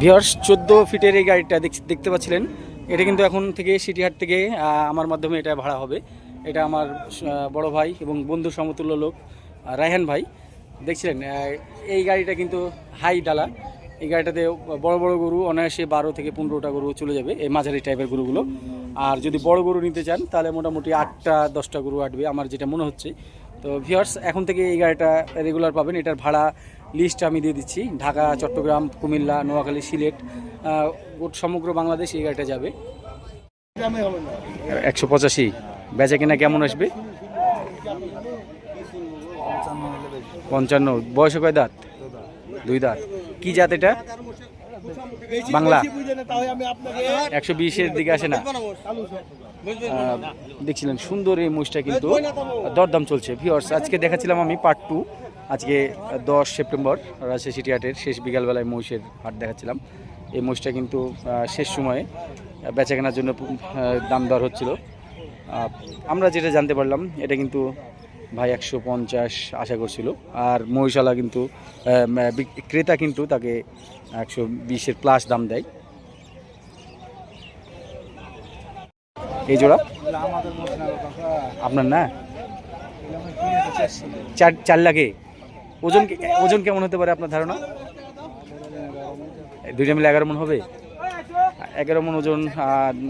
Viewers চোদ্দ ফিটের এই গাড়িটা দেখ- দেখতে পাচ্ছিলেন। এটা কিন্তু এখন থেকে সিটিহাট থেকে আমার মাধ্যমে এটা ভাড়া হবে। এটা আমার বড় ভাই এবং বন্ধু সমতুল্য লোক রায়হান ভাই। দেখছিলেন? এই গাড়িটা কিন্তু হাই ডালা। এই গাড়িটাতে বড় বড় গরু, অনায়াসে বারো থেকে পনেরোটা গরু চলে যাবে, এই মাঝারি টাইপের গরুগুলো। আর যদি বড় গরু নিতে চান, তাহলে মোটামুটি আটটা, দশটা গরু আটবে, আমার যেটা মনে হচ্ছে। তো ভিওর্স এখন থেকে এই গাড়িটা রেগুলার পাবেন। এটার ভাড়া লিস্ট আমি দিয়ে দিচ্ছি। ঢাকা, চট্টগ্রাম, কুমিল্লা, নোয়াখালী, সিলেট সমগ্র বাংলাদেশ এই গাড়িটা যাবে। একশো পঁচাশি। বেচা কিনা কেমন আসবে? পঞ্চান্ন। বয়সে কয় দাঁত? দুই দাঁত। কি জাত এটা? বাংলা। একশো বিশের দিকে আসে না। দেখছিলেন সুন্দর এই মুষটা কিন্তু, দরদাম চলছে। ভিওর্স আজকে দেখাচ্ছিলাম আমি পার্ট টু আজকে দশ সেপ্টেম্বর রাজশাহী সিটি হাটের শেষ বিকালবেলায় মহিষের হাট দেখাচ্ছিলাম। এই মহিষটা কিন্তু শেষ সময়ে বেচা কেনার জন্য দাম দর হচ্ছিল। আমরা যেটা জানতে পারলাম, এটা কিন্তু ভাই একশো পঞ্চাশ আশা করছিল। আর মহিষালা কিন্তু ক্রেতা কিন্তু তাকে একশো বিশের প্লাস দাম দেয়। এই জোড়া? আপনার না? চার চার লাখে? ওজন ওজন কেমন হতে পারে আপনার ধারণা? দুইটা মিলে এগারো মন হবে? এগারো মন ওজন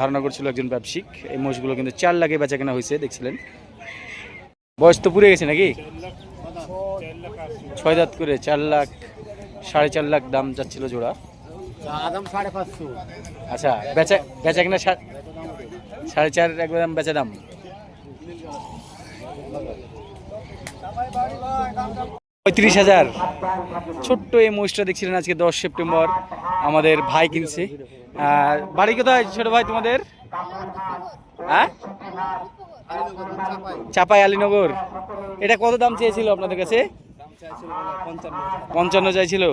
ধারণা করছিল একজন ব্যবসায়িক। এই মোষগুলো কিন্তু চার লাখে বেচা কেনা হয়েছে, দেখছিলেন? বয়স তো পুড়ে গেছে নাকি? ছয় দাঁত করে চার লাখ, সাড়ে চার লাখ দাম যাচ্ছিল জোড়া। আচ্ছা বেচা বেচা কিনা সাড়ে চার একদম বেচা দাম। পঁয়ত্রিশ হাজার। ছোট্ট এই মহিষটা দেখছিলেন আজকে দশ সেপ্টেম্বর, আমাদের ভাই কিনছে। বাড়ি কোথায় ছোট ভাই তোমাদের? হ্যাঁ? চাপাই আলীনগর। এটা কত দাম চেয়েছিল আপনাদের কাছে? পঞ্চান্ন চাইছিল।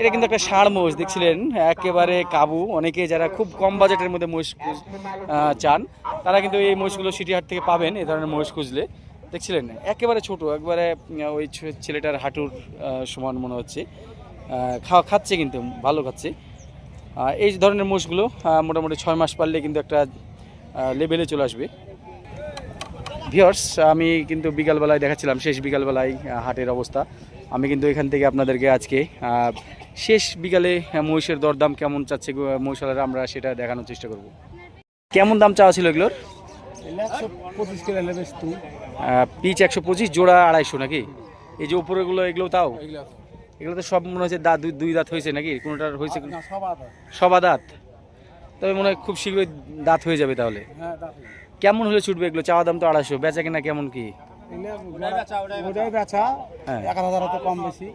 এটা কিন্তু একটা ষাঁড় মোষ দেখছিলেন? একেবারে কাবু। অনেকে যারা খুব কম বাজেটের মধ্যে মোষ চান, তারা কিন্তু এই মোষগুলো সিটি হাট থেকে পাবেন, এ ধরনের মোষ খুঁজলে। দেখছিলেন? একেবারে ছোট, একবারে ওই ছেলেটার হাঁটুর সমান মনে হচ্ছে। খাওয়া খাচ্ছে কিন্তু, ভালো খাচ্ছে। এই ধরনের মোষগুলো মোটামুটি ছয় মাস পারলে কিন্তু একটা লেভেলে চলে আসবে। ভিওর্স আমি কিন্তু বিকালবেলায় দেখাচ্ছিলাম, শেষ বিকালবেলায় হাটের অবস্থা। আমি কিন্তু এখান থেকে আপনাদেরকে আজকে শেষ বিকালে মহিষের দরদাম কেমন চাচ্ছে মহিষালারা, আমরা সেটা দেখানোর চেষ্টা করব। কেমন দাম চাওয়া ছিল এগুলোর? পিচ একশো পঁচিশ জোড়া আড়াইশো নাকি? এই যে উপরেগুলো এগুলো তাও? এগুলো এগুলো তো সব মনে হচ্ছে দাঁত দুই দুই দাঁত হয়েছে নাকি? কোনোটার হয়েছে সবা দাঁত। তবে মনে হয় খুব শীঘ্রই দাঁত হয়ে যাবে তাহলে। হ্যাঁ কেমন হলে ছুটবে এগুলো? চাওয়া দাম তো আড়াইশো। বেচা কেনা কেমন কি? ওটাই বেচা হ্যাঁ। এক হাজার হয়তো কম বেশি।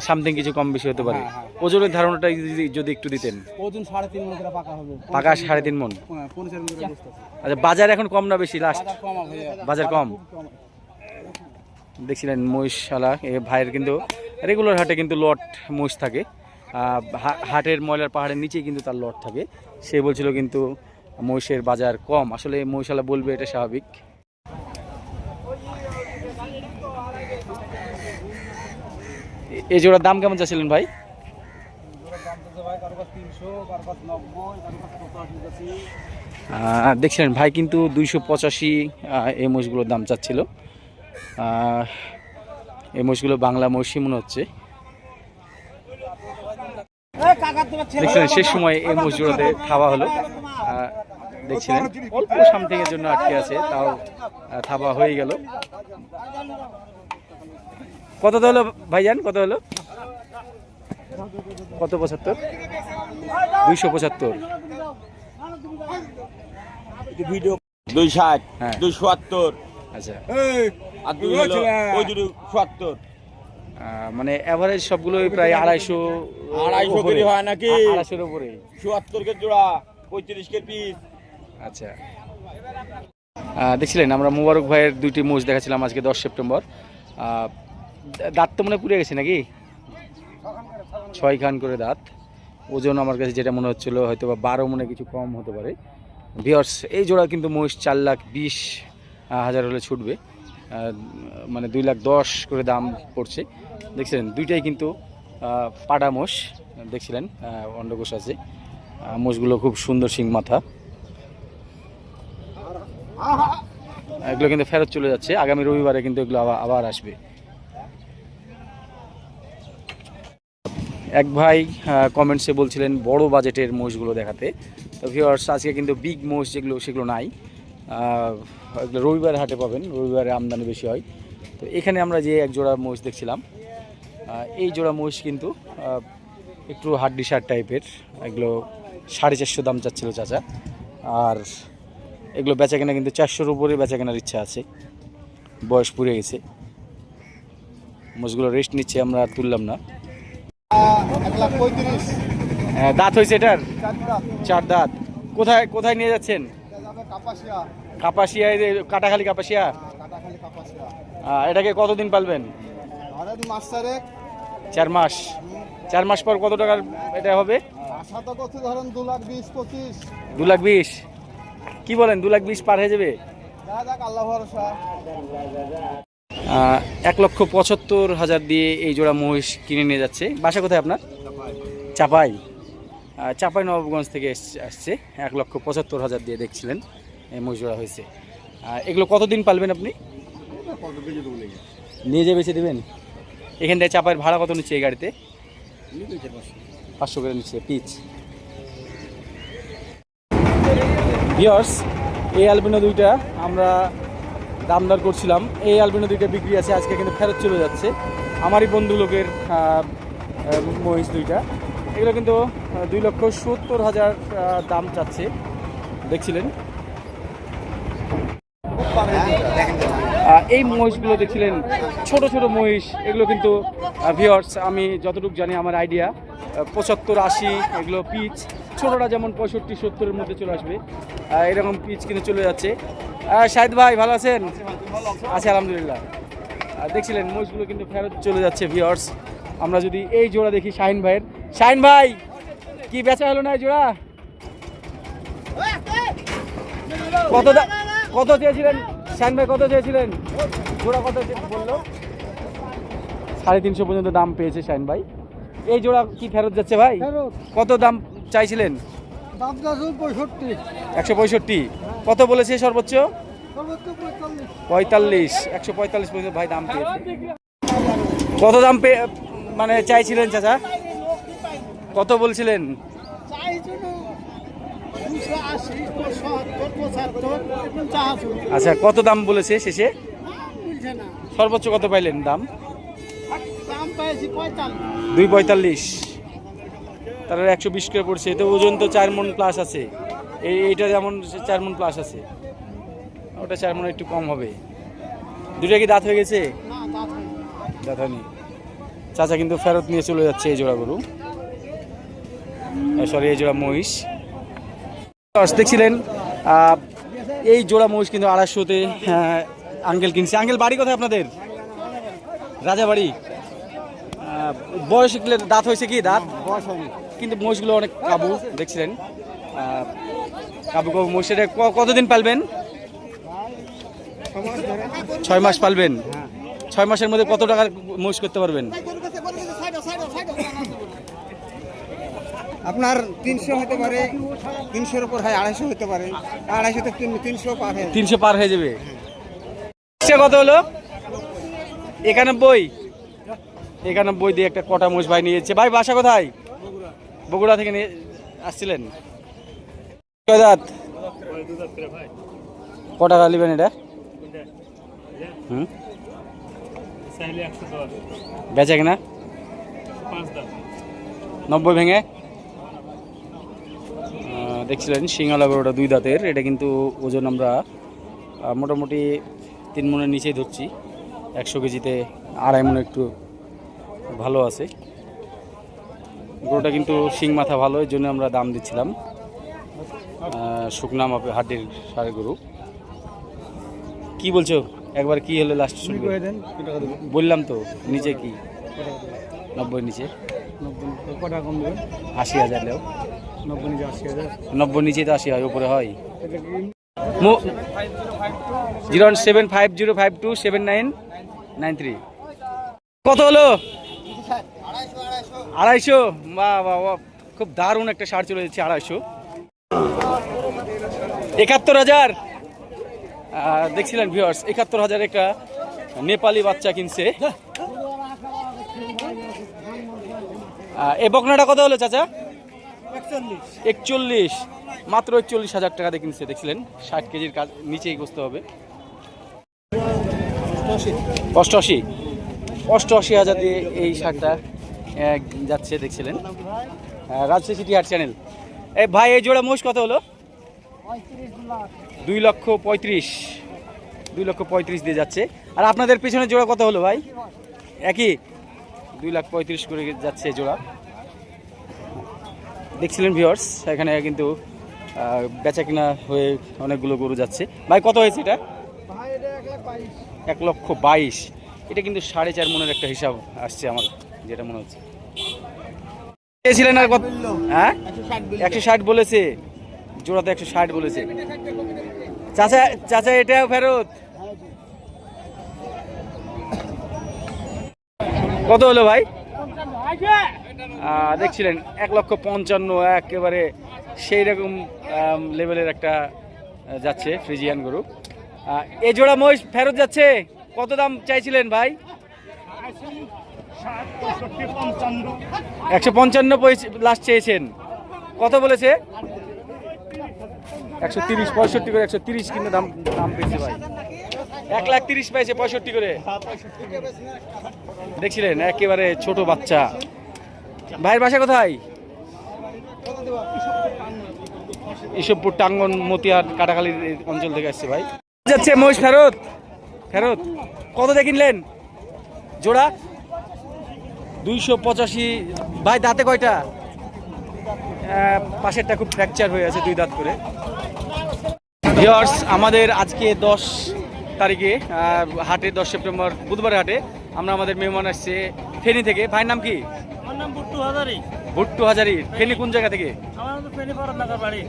সামথিং কিছু কম বেশি হতে পারে। হ্যাঁ, হ্যাঁ। ওজনের ধারণাটা যদি যদি একটু দিতেন। ওজন সাড়ে তিন মন পাকা হবে। পাকা সাড়ে তিন মন? পনেরো করে বসতে আছে। আচ্ছা। বাজার এখন কম না বেশি? লাস্ট বাজার কম দেখছিলেন মহিষশালা এ ভাইয়ের কিন্তু রেগুলার হাটে কিন্তু লট মহিষ থাকে। হা- হাটের ময়লার পাহাড়ের নিচেই কিন্তু তার লট থাকে। সে বলছিল কিন্তু মহিষের বাজার কম। আসলে মহিষালা বলবে এটা স্বাভাবিক। এই জোড়ার দাম কেমন চাচ্ছিলেন ভাই? দেখছিলেন, ভাই কিন্তু দুইশো পঁচাশি এই মোষগুলোর দাম চাচ্ছিল। এই মোষগুলো বাংলা মহিষই মনে হচ্ছে। দেখছিলেন, শেষ সময় এই মোষগুলোতে খাওয়া হলো। দেখছিলেন, অল্প সামথিং এর জন্য আটকে আছে, তাও থাবা হয়ে গেল। কত হলো ভাইজান? কত হলো? কত পঁচাত্তর? দুইশো পঁচাত্তর। দুই ষাট হ্যাঁ। দুই সত্তর। আচ্ছা। আর দুই হলো ওই দুটো সত্তর। মানে অ্যাভারেজ সবগুলোই প্রায় আড়াইশো আড়াইশো করে হয় নাকি? আড়াইশোর উপরে। চুয়াত্তর কে জোড়া পঁয়ত্রিশ কে পিস। আচ্ছা। দেখছিলেন আমরা মোবারক ভাইয়ের দুইটি মোষ দেখাছিলাম আজকে দশ সেপ্টেম্বর। আহ, দাঁত তো মনে পুড়ে গেছে নাকি? ছয় খান করে দাঁত। ওজন আমার কাছে যেটা মনে হচ্ছিল হয়তো বা বারো মনে কিছু কম হতে পারে। ভিওর্স এই জোড়া কিন্তু মহিষ চার লাখ বিশ হাজার হলে ছুটবে। মানে দুই লাখ দশ করে দাম পড়ছে। দেখছিলেন, দুইটাই কিন্তু পাডা মোষ। দেখছিলেন অন্ডকোষ আছে। মোষগুলো খুব সুন্দর শিং মাথা। এগুলো কিন্তু ফেরত চলে যাচ্ছে। আগামী রবিবারে কিন্তু এগুলো আবার আবার আসবে। এক ভাই কমেন্টসে বলছিলেন বড় বাজেটের মোষগুলো দেখাতে। তো ভিউয়ার্স আজকে কিন্তু বিগ মোষ যেগুলো, সেগুলো নাই। এগুলো রবিবার হাটে পাবেন, রবিবারে আমদানি বেশি হয়। তো এখানে আমরা যে এক জোড়া মোষ দেখছিলাম এই জোড়া মোষ কিন্তু একটু হাড্ডি সার টাইপের। এগুলো সাড়ে চারশো দাম চাচ্ছিল চাচা। আর এগুলো বেচা কেনা কিন্তু চারশোর উপরে বেচা কেনার ইচ্ছা আছে। বয়স পুড়ে গেছে। মোষগুলো রেস্ট নিচ্ছে, আমরা আর তুললাম না এক লাখ পঁয়ত্রিশ আহ, দাঁত হয়েছে এটার? চার দাঁত। কোথায় কোথায় নিয়ে যাচ্ছেন? কাপাসিয়া। কাটাখালি কাপাসিয়া? কাপাসিয়া। এটাকে কতদিন পালবেন? চার মাস। চার মাস পর কত টাকার এটা হবে? দু লাখ বিশ কি বলেন দু লাখ বিশ পার হয়ে যাবে? এক লক্ষ পঁচাত্তর হাজার দিয়ে এই জোড়া মহিষ কিনে নিয়ে যাচ্ছে। বাসা কোথায় আপনার? চাপাই চাপাই নবাবগঞ্জ থেকে আসছে। এক লক্ষ পঁচাত্তর হাজার দিয়ে দেখছিলেন এই জোড়া হয়েছে। এগুলো কতদিন পালবেন আপনি? নিয়ে যেয়ে বেছে দেবেন? এখান থেকে চাপাইয়ের ভাড়া কত নিচ্ছে এই গাড়িতে? পাঁচশো করে নিচ্ছে, পিচ। ভিওর্স এই অ্যালবিনো দুইটা আমরা দামদার করছিলাম। এই অ্যালবিনো দুইটা বিক্রি আছে, আজকে কিন্তু ফেরত চলে যাচ্ছে। আমারই বন্ধু লোকের মহিষ দুইটা। এগুলো কিন্তু দুই লক্ষ সত্তর হাজার দাম চাচ্ছে। দেখছিলেন? এই মহিষগুলো দেখছিলেন? ছোট ছোট মহিষ, এগুলো কিন্তু ভিওর্স আমি যতটুকু জানি, আমার আইডিয়া পঁচাত্তর, আশি, এগুলো পিচ। ছোটরা যেমন পঁয়ষট্টি, সত্তরের মধ্যে চলে আসবে। এরকম পিচ কিন্তু চলে যাচ্ছে। শাহিদ ভাই, ভালো আছেন? আছে, আলহামদুলিল্লাহ। দেখছিলেন, মহিষগুলো কিন্তু ফেরত চলে যাচ্ছে ভিওর্স আমরা যদি এই জোড়া দেখি, শাহিন ভাইয়ের শাহিন ভাই কি বেচা হলো না জোড়া? কত কত চেয়েছিলেন? শাহিন ভাই কত চেয়েছিলেন? জোড়া কত বলল। সাড়ে তিনশো পর্যন্ত দাম পেয়েছে শাহিন ভাই। এই জোড়া কি ফেরত যাচ্ছে ভাই? কত দাম চাইছিলেন? একশো পঁয়ষট্টি। কত বলেছে সর্বোচ্চ? পঁয়তাল্লিশ। একশো পঁয়তাল্লিশ পর্যন্ত ভাই দাম পেয়েছে। কত দাম মানে চাইছিলেন চাচা? কত বলছিলেন? আচ্ছা কত দাম বলেছে শেষে? সর্বোচ্চ কত পাইলেন দাম? দুই পঁয়তাল্লিশ। তাহলে একশো বিশ করে পড়ছে। তো ওজন তো চার মন প্লাস আছে। এই এইটা যেমন চার মন প্লাস আছে। ওটা চার মন একটু কম হবে। দুটা কি দাঁত হয়ে গেছে? দাঁত হয়নি। চাচা কিন্তু ফেরত নিয়ে চলে যাচ্ছে এই জোড়া গরু। সরি এই জোড়া মহিষ। দেখছিলেন এই জোড়া মহিষ কিন্তু আড়াইশোতে আঙ্কেল কিনছে। আঙ্কেল বাড়ি কোথায় আপনাদের? রাজাবাড়ি বয়স দাঁত হয়েছে কি? দাঁত? বয়স হয়নি। কিন্তু মহিষগুলো অনেক কাবু দেখছিলেন। কাবু কাবু মহিষ এটা ক- কতদিন পালবেন? ছয় মাস পালবেন? ছয় মাসের মধ্যে কত টাকার মহিষ করতে পারবেন? আপনার তিনশো হতে পারে, তিনশোর উপর হয়, আড়াইশো হতে পারে। আড়াইশো থেকে তিনশো পার হয় তিনশো পার হয়ে যাবে। সে কত হলো? একানব্বই। একানব্বই দিয়ে একটা কটা মোষ ভাই নিয়েছে। ভাই, বাসা কোথায়? বগুড়া থেকে নিয়ে আসছিলেন। দাঁত? ক নেবেন এটা? হুম? বেচে কিনা? নব্বই ভেঙে? দেখছিলেন সিঙ্গালা গরুটা দুই দাঁতের এটা কিন্তু ওজন আমরা মোটামুটি তিন মনের নিচেই ধরছি। একশো কেজিতে আড়াই মনে একটু ভালো আছে। গরুটা কিন্তু শিং মাথা ভালো এই জন্য আমরা দাম দিচ্ছিলাম। আহ, শুকনা মাপে হাড্ডির সার গরু। কি বলছো? একবার কি হলে লাস্ট শুনবে বললাম তো নিচে কি? নব্বই নিচে আশি হাজার লেও। নব্বই নিচে তো আশি হয় উপরে হয়। Zero seven five zero five two seven nine nine three. কত হলো? আড়াইশো। বাহ বাহ খুব দারুণ একটা সার চলে যাচ্ছে আড়াইশো। একাত্তর হাজার। দেখছিলেন ভিউয়ার্স একাত্তর হাজার একটা নেপালি বাচ্চা কিনছে। এ বকনাটা কত হলো চাচা? একচল্লিশ। মাত্র একচল্লিশ হাজার টাকা দিয়ে কিনছে, দেখছিলেন? ষাট কেজির কাজ নিচেই বসতে হবে। অষ্টআশি। অষ্টআশি হাজার দিয়ে এই শার্টটা যাচ্ছে, দেখছিলেন? Rajshahi city Haat channel. এই ভাই, এই জোড়া মোষ কত হলো? দুই লক্ষ পঁয়ত্রিশ। দুই লক্ষ পঁয়ত্রিশ দিয়ে যাচ্ছে। আর আপনাদের পেছনে জোড়া কত হলো, ভাই? একই? দুই লাখ পঁয়ত্রিশ করে যাচ্ছে জোড়া। দেখছিলেন ভিওর্স এখানে কিন্তু বেচা কিনা হয়ে অনেকগুলো গরু যাচ্ছে। ভাই কত হয়েছে এটা? এক লক্ষ বাইশ। এটা কিন্তু সাড়ে চার মনের একটা হিসাব আসছে আমার যেটা মনে হচ্ছে। চেয়েছিলেন আর কত? হ্যাঁ? একশো ষাট বলেছে। জোড়াতে একশো ষাট বলেছে। চাচা চাচা এটাও ফেরত। কত হলো ভাই? দেখছিলেন, এক লক্ষ পঞ্চান্ন একেবারে সেই রকম লেভেলের একটা যাচ্ছে ফ্রিজিয়ান গরু এ জোড়া মহিষ ফেরত যাচ্ছে, কত দাম চাইছিলেন ভাই? একশো পঞ্চান্ন লাস্ট চেয়েছেন। কত বলেছে? একশো তিরিশ, পঁয়ষট্টি করে, একশো তিরিশ কিন্তু দাম দাম পেয়েছে ভাই। এক লাখ তিরিশ পাইছে পঁয়ষট্টি করে। দেখছিলেন, একেবারে ছোট বাচ্চা। ভাইয়ের বাসা কোথায়? ইসবপুর টাঙ্গন মতিয়ার কাটাখালীর অঞ্চল থেকে আসছে ভাই। যাচ্ছে মহিষ ফেরত। ফেরত। কত দিয়ে কিনলেন? জোড়া? দুইশো পঁচাশি। ভাই দাঁতে কয়টা? পাশেরটা খুব ফ্র্যাকচার হয়ে আছে দুই দাঁত করে। ভিওর্স আমাদের আজকে দশ তারিখে হাটে দশ সেপ্টেম্বর বুধবার হাটে আমরা আমাদের মেহমান আসছে ফেনী থেকে। ভাইয়ের নাম কি? আমার নাম বুট্টু হাজারি। ফেনী কোন জায়গা থেকে? আমার তো ফেনি পাড়ার বাড়ি।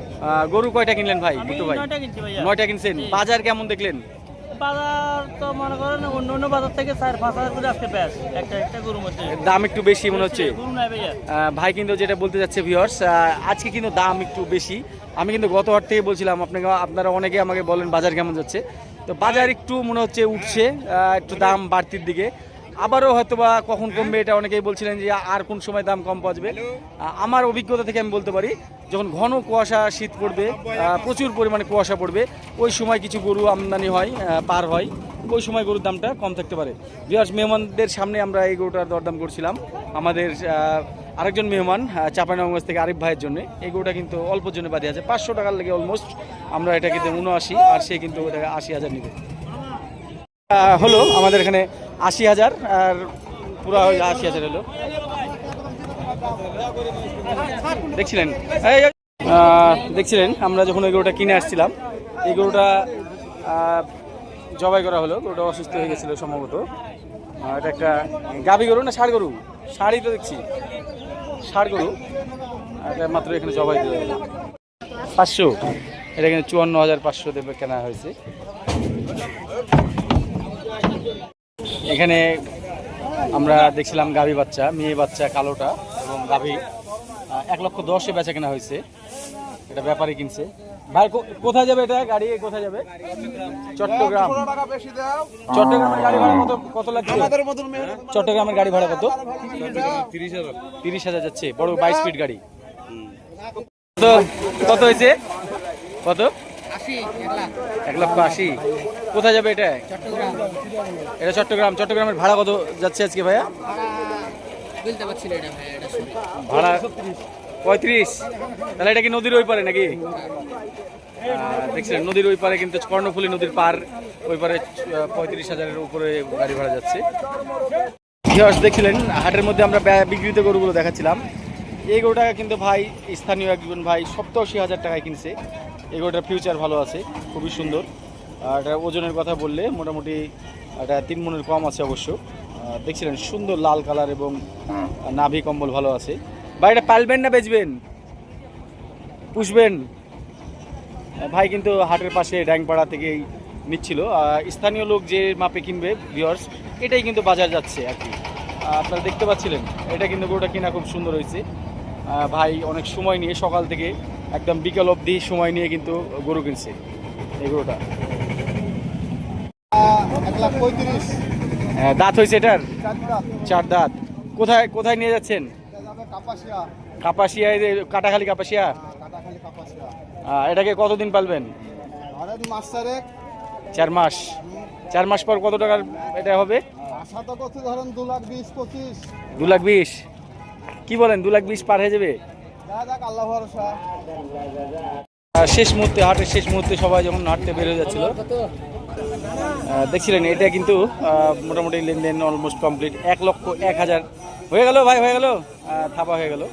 গরু কয়টা কিনলেন ভাই ভুট্টু ভাই? নয়টা কিনছি ভাইয়া। নয়টা কিনছেন। বাজার কেমন দেখলেন? বাজার তো মনে করেন অন্য অন্য বাজার থেকে চার পাঁচ হাজার করে আজকে ব্যাস একটা একটা গরুর মধ্যে। দাম একটু বেশি মনে হচ্ছে। ভাই কিন্তু যেটা বলতে যাচ্ছে ভিউয়ার্স আজকে কিন্তু দাম একটু বেশি। আমি কিন্তু গত হাট থেকে বলছিলাম আপনাকে আপনারা অনেকে আমাকে বলেন বাজার কেমন যাচ্ছে। তো বাজার একটু মনে হচ্ছে উঠছে একটু দাম বাড়তির দিকে। আবারও হয়তো বা কখন কমবে এটা অনেকেই বলছিলেন যে আর কোন সময় দাম কম পাওয়া যাবে আমার অভিজ্ঞতা থেকে আমি বলতে পারি যখন ঘন কুয়াশা শীত পড়বে প্রচুর পরিমাণে কুয়াশা পড়বে ওই সময় কিছু গরু আমদানি হয় পার হয় ওই সময় গরুর দামটা কম থাকতে পারে। বিহার মেহমানদের সামনে আমরা এই গরুটার দরদাম করছিলাম আমাদের আরেকজন মেহমান চাপানগঞ্জ থেকে আরিফ ভাইয়ের জন্য। এই গরুটা কিন্তু অল্প জন্য বাদে আছে পাঁচশো টাকার লেগে অলমোস্ট আমরা এটা কিন্তু উনআশি আর সে কিন্তু ওটাকে আশি হাজার নিবে। হলো আমাদের এখানে আশি হাজার, আর পুরো আশি হাজার হলো দেখছিলেন? দেখছিলেন, আমরা যখন এই গরুটা কিনে আসছিলাম, এই গরুটা জবাই করা হলো, গরুটা অসুস্থ হয়ে গেছিল সম্ভবত। এটা একটা গাভী গরু না ষাড় গরু? শাড়ি তো দেখছি। ষাড় গরু। এটা মাত্র এখানে জবাই হলো পাঁচশো। এটা এখানে চুয়ান্ন হাজার পাঁচশো দেবে কেনা হয়েছে। এখানে আমরা দেখছিলাম গাভী বাচ্চা, মেয়ে বাচ্চা কালোটা এবং গাভী এক লক্ষ দশে বেচা কেনা হয়েছে। এটা ব্যাপারে কিনছে। ভাই কোথায় যাবে এটা গাড়ি? কোথায় যাবে? চট্টগ্রাম। চট্টগ্রামের গাড়ি ভাড়া কত কত লাগছে? চট্টগ্রামের গাড়ি ভাড়া কত? তিরিশ হাজার যাচ্ছে, বড় বাইশ ফিট গাড়ি। কত কত হয়েছে? কত? এক লক্ষ আশি কোথায় যাবে এটা? এটা চট্টগ্রাম। চট্টগ্রামের ভাড়া কত যাচ্ছে আজকে ভাইয়া? ভাড়া পঁয়ত্রিশ। তাহলে এটা কি নদীর ওই পারে নাকি? দেখছিলেন নদীর ওই পারে কিন্তু কর্ণফুলী নদীর পার ওই পারে পঁয়ত্রিশ হাজারের উপরে গাড়ি ভাড়া যাচ্ছে। ভিউয়ার্স দেখছিলেন হাটের মধ্যে আমরা বিক্রিত গরুগুলো দেখাচ্ছিলাম। এই গরুটা কিন্তু ভাই স্থানীয় একজন ভাই সপ্তাশি হাজার টাকায় কিনছে। এই গরুটার ফিউচার ভালো আছে, খুবই সুন্দর। আর এটা ওজনের কথা বললে মোটামুটি এটা তিন মনের কম আছে অবশ্য। দেখছিলেন, সুন্দর লাল কালার এবং নাভি কম্বল ভালো আছে। ভাই, এটা পালবেন না বেচবেন? পুষবেন? ভাই কিন্তু হাটের পাশে ড্যাংপাড়া থেকেই নিচ্ছিল। স্থানীয় লোক যে মাপে কিনবে ভিওর্স এটাই কিন্তু বাজার যাচ্ছে আর কি। আপনারা দেখতে পাচ্ছিলেন, এটা কিন্তু গরুটা কিনা খুব সুন্দর হয়েছে। ভাই, অনেক সময় নিয়ে সকাল থেকে একদম বিকাল অবধি সময় নিয়ে কিন্তু গরু কিনছে এই গরুটা। আহ, দাঁত হয়েছে এটার? চার দাঁত। কোথায় কোথায় নিয়ে যাচ্ছেন? কাপাসিয়া। কাটাখালি কাপাসিয়া? আহ, এটাকে কতদিন পালবেন? চার মাস। চার মাস পর কত টাকার এটা হবে? দু লাখ বিশ। কি বলেন দু লাখ বিশ পার হয়ে যাবে? শেষ মুহূর্তে, হাটের শেষ মুহূর্তে সবাই যখন হাঁটতে বের যাচ্ছিল দেখছিলেন, এটা কিন্তু মোটামুটি লেনদেন অলমোস্ট কমপ্লিট এক লক্ষ এক হাজার। হয়ে গেল ভাই, হয়ে গেল? থাপা হয়ে গেল।